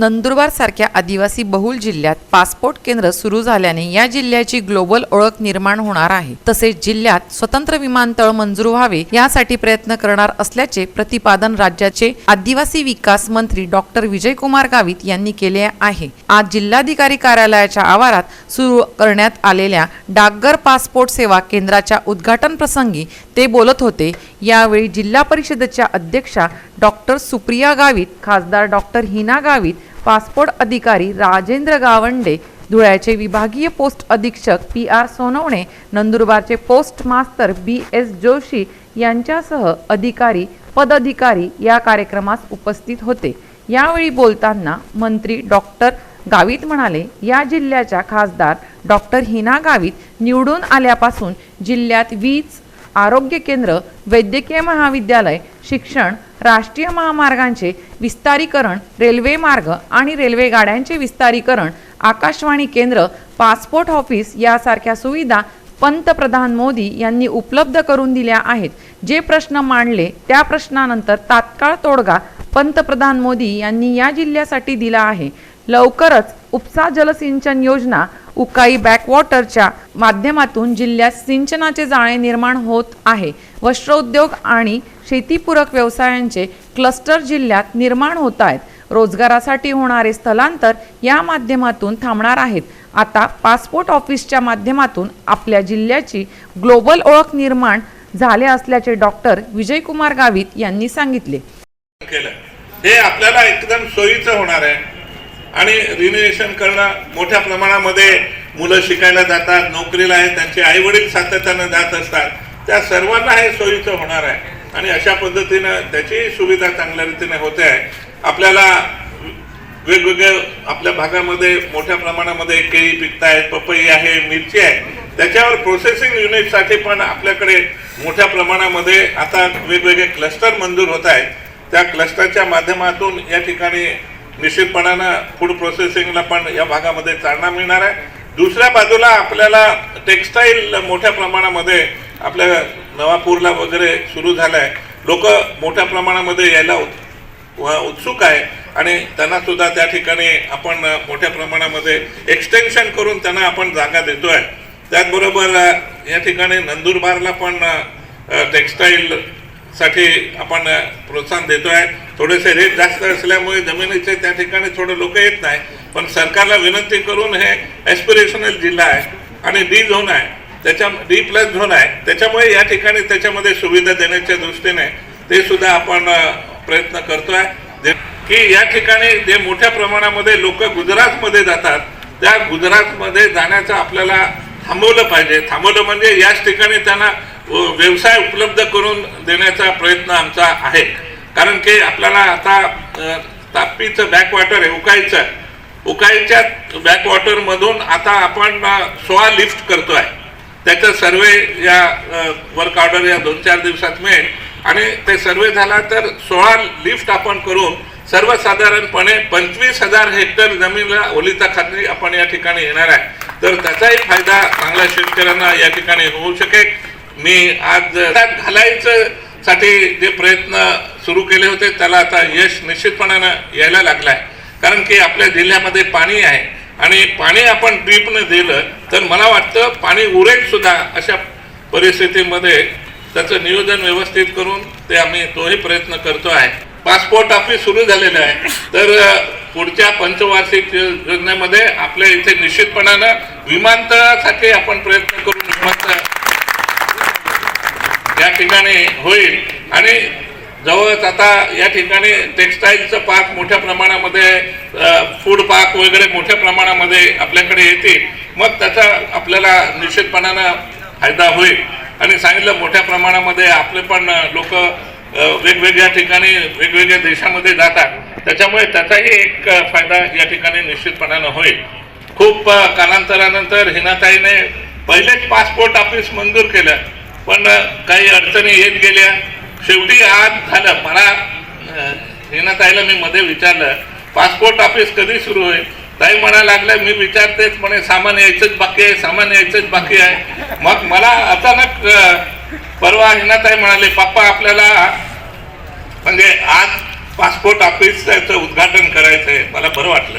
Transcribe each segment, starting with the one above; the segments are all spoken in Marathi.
नंदुरबार सारख्या आदिवासी बहुल जिल्ह्यात पासपोर्ट केंद्र सुरू झाल्याने या जिल्ह्याची ग्लोबल ओळख निर्माण होणार आहे. तसेच जिल्ह्यात स्वतंत्र विमानतळ मंजूर व्हावे यासाठी प्रयत्न करणार असल्याचे प्रतिपादन राज्याचे आदिवासी विकास मंत्री डॉक्टर विजयकुमार गावित यांनी केले आहे. आज जिल्हाधिकारी कार्यालयाच्या आवारात सुरू करण्यात आलेल्या डाकघर पासपोर्ट सेवा केंद्राच्या उद्घाटन प्रसंगी ते बोलत होते. यावेळी जिल्हा परिषदेच्या अध्यक्षा डॉक्टर सुप्रिया गावित खासदार डॉक्टर हिना गावित पासपोर्ट अधिकारी राजेंद्र गावंडे धुळ्याचे विभागीय पोस्ट अधीक्षक पी आर सोनवणे नंदुरबारचे post master B S Joshi यांच्यासह अधिकारी पदाधिकारी या कार्यक्रमास उपस्थित होते. यावेळी बोलताना मंत्री डॉक्टर गावित म्हणाले या जिल्ह्याच्या खासदार डॉक्टर हिना गावित निवडून आल्यापासून जिल्ह्यात वीज आरोग्य केंद्र वैद्यकीय महाविद्यालय शिक्षण राष्ट्रीय महामार्गांचे विस्तारीकरण रेल्वे मार्ग आणि रेल्वे गाड्यांचे विस्तारीकरण आकाशवाणी केंद्र पासपोर्ट ऑफिस यासारख्या सुविधा पंतप्रधान मोदी यांनी उपलब्ध करून दिल्या आहेत. जे प्रश्न मांडले त्या प्रश्नानंतर तात्काळ तोडगा पंतप्रधान मोदी यांनी या जिल्ह्यासाठी दिला आहे. लवकरच उपसा जलसिंचन योजना उकाई बॅकवॉटरच्या माध्यमातून जिल्ह्यात सिंचनाचे जाळे निर्माण होत आहे. वस्त्रोद्योग आणि शेतीपूरक व्यवसायांचे क्लस्टर जिल्ह्यात निर्माण होत आहेत. रोजगारासाठी होणारे स्थलांतर या माध्यमातून थांबणार आहेत. आता पासपोर्ट ऑफिसच्या माध्यमातून आपल्या जिल्ह्याची ग्लोबल ओळख निर्माण झाले असल्याचे डॉक्टर विजयकुमार गावित यांनी सांगितले. हे आपल्याला एकदम सोयीचं होणार आहे. आणि रिन्युएशन करणं मोठ्या प्रमाणामध्ये मुलं शिकायला जातात नोकरीला आहे त्यांचे आई वडील सातत्यानं जात असतात. त्या सर्वांना हे सोयीचं होणार आहे. आणि अशा पद्धतीनं त्याची सुविधा चांगल्या रीतीने होते. आहे आपल्याला वेगवेगळे आपल्या भागामध्ये मोठ्या प्रमाणामध्ये केळी पिकतायत पपई आहे मिरची आहे. त्याच्यावर प्रोसेसिंग युनिटसाठी पण आपल्याकडे मोठ्या प्रमाणामध्ये आता वेगवेगळे क्लस्टर मंजूर होत आहेत. त्या क्लस्टरच्या माध्यमातून या ठिकाणी निश्चितपणानं फूड प्रोसेसिंगला पण या भागामध्ये चालना मिळणार आहे. दुसऱ्या बाजूला आपल्याला टेक्स्टाईल मोठ्या प्रमाणामध्ये आपल्या नवापूरला वगैरे सुरू झालं आहे लोक मोठ्या प्रमाणामध्ये यायला उत् व उत्सुक आहे. आणि त्यांना सुद्धा त्या ठिकाणी आपण मोठ्या प्रमाणामध्ये एक्सटेन्शन करून त्यांना आपण जागा देतो आहे त्याचबरोबर या ठिकाणी नंदुरबारला पण टेक्सटाईलसाठी आपण प्रोत्साहन देतो आहे थोडेसे रेट जास्त असल्यामुळे जमिनीचे त्या ठिकाणी थोडे लोक येत नाही. पण सरकारला विनंती करून हे एस्पिरेशनल जिल्हा आहे आणि डी झोन आहे. त्याच्या डी प्लस झोन आहे. त्याच्यामुळे या ठिकाणी त्याच्यामध्ये सुविधा देण्याच्या दृष्टीने ते सुद्धा आपण प्रयत्न करतोय. जे- की या ठिकाणी जे मोठ्या प्रमाणामध्ये लोक गुजरातमध्ये जातात त्या गुजरातमध्ये जाण्याचं आपल्याला थांबवलं पाहिजे. थांबवलं म्हणजे याच ठिकाणी त्यांना व्यवसाय उपलब्ध करून देण्याचा प्रयत्न आमचा आहे. कारण की आपल्याला आता तापीचं बॅकवॉटर आहे उकाईचं. उकाईच्या बॅकवॉटरमधून आता आपण सोळा लिफ्ट आहे त्याचं सर्वे या वर्क ऑर्डर या दोन चार दिवसात मिळेल. आणि ते सर्वे झाला तर सोळा लिफ्ट आपण करून सर्वसाधारणपणे पंचवीस हजार हेक्टर जमीनला ओलिता खात्री आपण या ठिकाणी येणार आहे. तर त्याचाही फायदा चांगल्या शेतकऱ्यांना या ठिकाणी होऊ शकेल. मी आज घालायचं साठी जे प्रयत्न सुरू केले होते त्याला आता यश निश्चितपणानं यायला लागलं आहे कारण की आपल्या जिल्ह्यामध्ये पाणी आहे. आणि पाणी आपण ड्रीपनं दिलं तर मला वाटतं पाणी उरेल सुद्धा अशा परिस्थितीमध्ये त्याचं नियोजन व्यवस्थित करून ते आम्ही तोही प्रयत्न करतो आहे. पासपोर्ट ऑफिस सुरू झालेलं आहे. तर पुढच्या पंचवार्षिक योजनेमध्ये आपल्या इथे निश्चितपणानं विमानतळासाठी आपण प्रयत्न करून विमानतळ या ठिकाणी होईल. आणि जवळच आता या ठिकाणी टेक्स्टाईलचं पार्क मोठ्या प्रमाणामध्ये फूड पार्क वगैरे मोठ्या प्रमाणामध्ये आपल्याकडे येतील. मग त्याचा आपल्याला निश्चितपणानं फायदा होईल. आणि सांगितलं मोठ्या प्रमाणामध्ये आपले पण लोक वेगवेगळ्या ठिकाणी वेगवेगळ्या देशामध्ये जातात. त्याच्यामुळे त्याचाही एक फायदा या ठिकाणी निश्चितपणानं होईल. खूप कालांतरानंतर हिनाताईने पहिलेच पासपोर्ट ऑफिस मंजूर केलं. पण काही अडचणी येत गेल्या. शेवटी आज झालं. मला अ, मी मध्ये विचारलं पासपोर्ट ऑफिस कधी सुरू होईल? ताई म्हणा लागलं मी विचारतेच म्हणे सामान यायचंच बाकी आहे सामान यायचंच बाकी आहे. मग मला अचानक परवा हिनाताई म्हणाले पप्पा आपल्याला म्हणजे आज पासपोर्ट ऑफिसचं उद्घाटन करायचं आहे मला बरं वाटलं.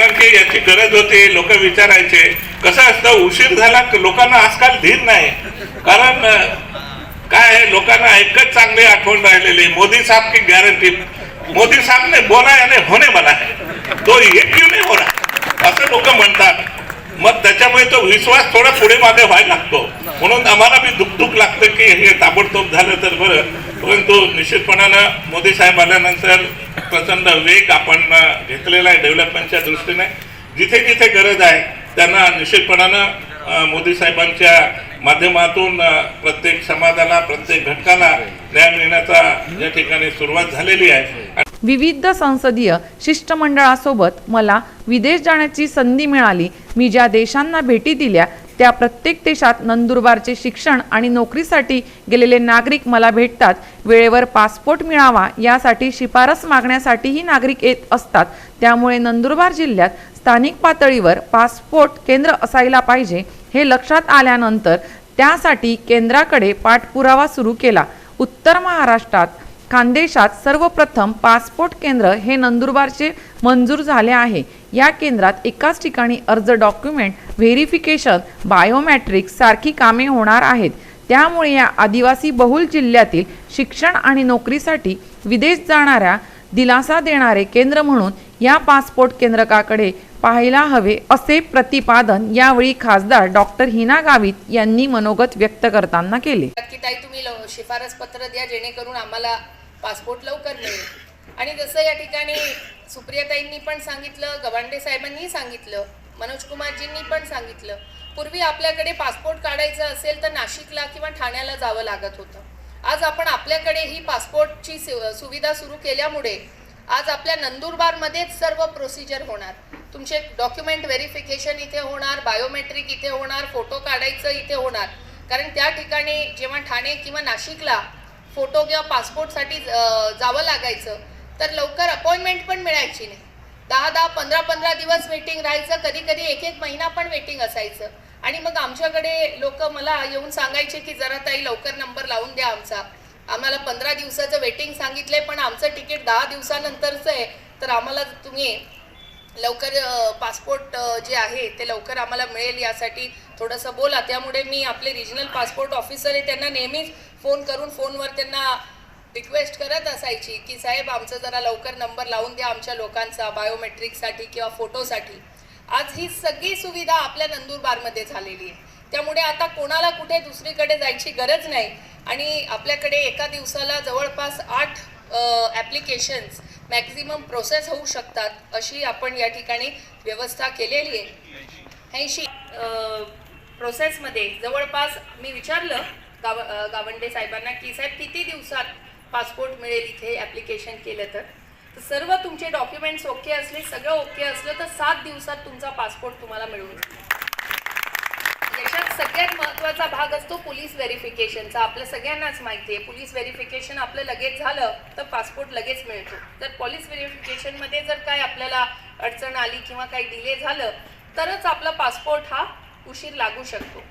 कारण की याची गरज होती लोक विचारायचे कसं असतं उशीर झाला की लोकांना आजकाल धीर नाही. कारण काय आहे लोकांना एकच चांगली आठवण राहिलेली मोदी साहब की गॅरंटी मोदी साहब ने बोला याने होणे मला है तो ये क्यों नाही हो रहा असं लोक म्हणतात. मग त्याच्यामुळे तो विश्वास थोडा पुढे मागे व्हायला लागतो. म्हणून आम्हाला बी दुखदुख लागतं की हे ताबडतोब झालं तर बरं. परंतु निश्चितपणानं मोदी साहेब आल्यानंतर प्रचंड वेग आपण घेतलेला आहे डेव्हलपमेंटच्या दृष्टीने. जिथे जिथे गरज आहे त्यांना निश्चितपणानं मोदी साहेबांच्या माध्यमातून प्रत्येक समाजाला प्रत्येक घटकाला न्याय मिळण्याचा या ठिकाणी सुरुवात झालेली आहे. विविध संसदीय शिष्टमंडळासोबत मला विदेश जाण्याची संधी मिळाली. मी ज्या देशांना भेटी दिल्या त्या प्रत्येक देशात नंदुरबारचे शिक्षण आणि नोकरीसाठी गेलेले नागरिक मला भेटतात. वेळेवर पासपोर्ट मिळावा यासाठी शिफारस मागण्यासाठीही नागरिक येत असतात. त्यामुळे नंदुरबार जिल्ह्यात स्थानिक पातळीवर पासपोर्ट केंद्र असायला पाहिजे हे लक्षात आल्यानंतर त्यासाठी केंद्राकडे पाठपुरावा सुरू केला. उत्तर महाराष्ट्रात खानदेशात सर्वप्रथम पासपोर्ट केंद्र हे नंदुरबारचे मंजूर झाले आहे. या केंद्रात एकाच ठिकाणी अर्ज डॉक्युमेंट व्हेरिफिकेशन बायोमॅट्रिक्स सारखी कामे होणार आहेत. त्यामुळे या आदिवासी बहुल जिल्ह्यातील शिक्षण आणि नोकरीसाठी विदेश जाणाऱ्या दिलासा देणारे केंद्र म्हणून या पासपोर्ट केंद्रकाकडे पाहायला हवे असे प्रतिपादन यावेळी खासदार डॉक्टर हिना गावित यांनी मनोगत व्यक्त करताना केले. की ताई तुम्ही लव- शिफारस पत्र द्या जेणेकरून आम्हाला पासपोर्ट लवकर मिळेल आणि जसं या ठिकाणी सुप्रियाताईंनी पण सांगितलं गवांडे साहेबांनी सांगितलं मनोज कुमारजींनी पण सांगितलं पूर्वी आपल्याकडे पासपोर्ट काढायचं असेल तर नाशिकला किंवा ठाण्याला जावं लागत होतं. आज आपण आपल्याकडे ही पासपोर्टची सुविधा सुरू केल्यामुळे आज आपल्या नंदुरबारमध्येच सर्व प्रोसिजर होणार. तुमचे डॉक्युमेंट व्हेरिफिकेशन इथे होणार बायोमेट्रिक इथे होणार फोटो काढायचं इथे होणार. कारण त्या ठिकाणी जेव्हा ठाणे किंवा नाशिकला फोटो किंवा पासपोर्टसाठी जावं लागायचं तर लवकर अपॉइंटमेंट पण मिळायची नाही. दहा दहा पंधरा पंधरा दिवस वेटिंग राहायचं कधी कधी एक एक महिना पण वेटिंग असायचं. आणि मग आमच्याकडे लोक मला येऊन सांगायचे की जरा ताई लवकर नंबर लावून द्या आमचा. आम्हाला पंधरा दिवसाचं वेटिंग सांगितलंय पण आमचं तिकीट दहा दिवसानंतरचं आहे. तर आम्हाला तुम्ही लवकर पासपोर्ट जे आहे ते लवकर आम्हाला मिळेल यासाठी थोडंसं बोला. त्यामुळे मी आपले रिजनल पासपोर्ट ऑफिसर आहे त्यांना नेहमीच फोन करून फोनवर त्यांना रिक्वेस्ट करत असायची की साहेब आमचं जरा लवकर नंबर लावून द्या आमच्या लोकांचा बायोमेट्रिकसाठी किंवा फोटोसाठी आज ही सगळी सुविधा आपल्या नंदुरबारमध्ये झालेली आहे. त्यामुळे आता कोणाला कुठे दुसरीकडे जायची गरज नाही. आणि आपल्याकडे एका दिवसाला जवळपास आठ ॲप्लिकेशन्स मॅक्झिमम प्रोसेस होऊ शकतात अशी आपण या ठिकाणी व्यवस्था केलेली आहे. ऐंशी प्रोसेसमध्ये जवळपास मी विचारलं गाव गावंडे साहेबांना की साहेब किती दिवसात पासपोर्ट मिळेल इथे ॲप्लिकेशन केलं तर? तर सर्व तुमचे डॉक्युमेंट्स ओके असले सगळं ओके असलं तर सात दिवसात तुमचा पासपोर्ट तुम्हाला मिळून म्हणजे याच्यात सगळ्यात महत्त्वाचा भाग असतो पोलीस व्हेरिफिकेशनचा. आपल्या सगळ्यांनाच माहिती आहे. पोलीस व्हेरिफिकेशन आपलं लगेच झालं तर पासपोर्ट लगेच मिळतो. तर पोलीस व्हेरिफिकेशनमध्ये जर काय आपल्याला अडचण आली किंवा काही डिले झालं तरच आपला पासपोर्ट हा उशीर लागू शकतो.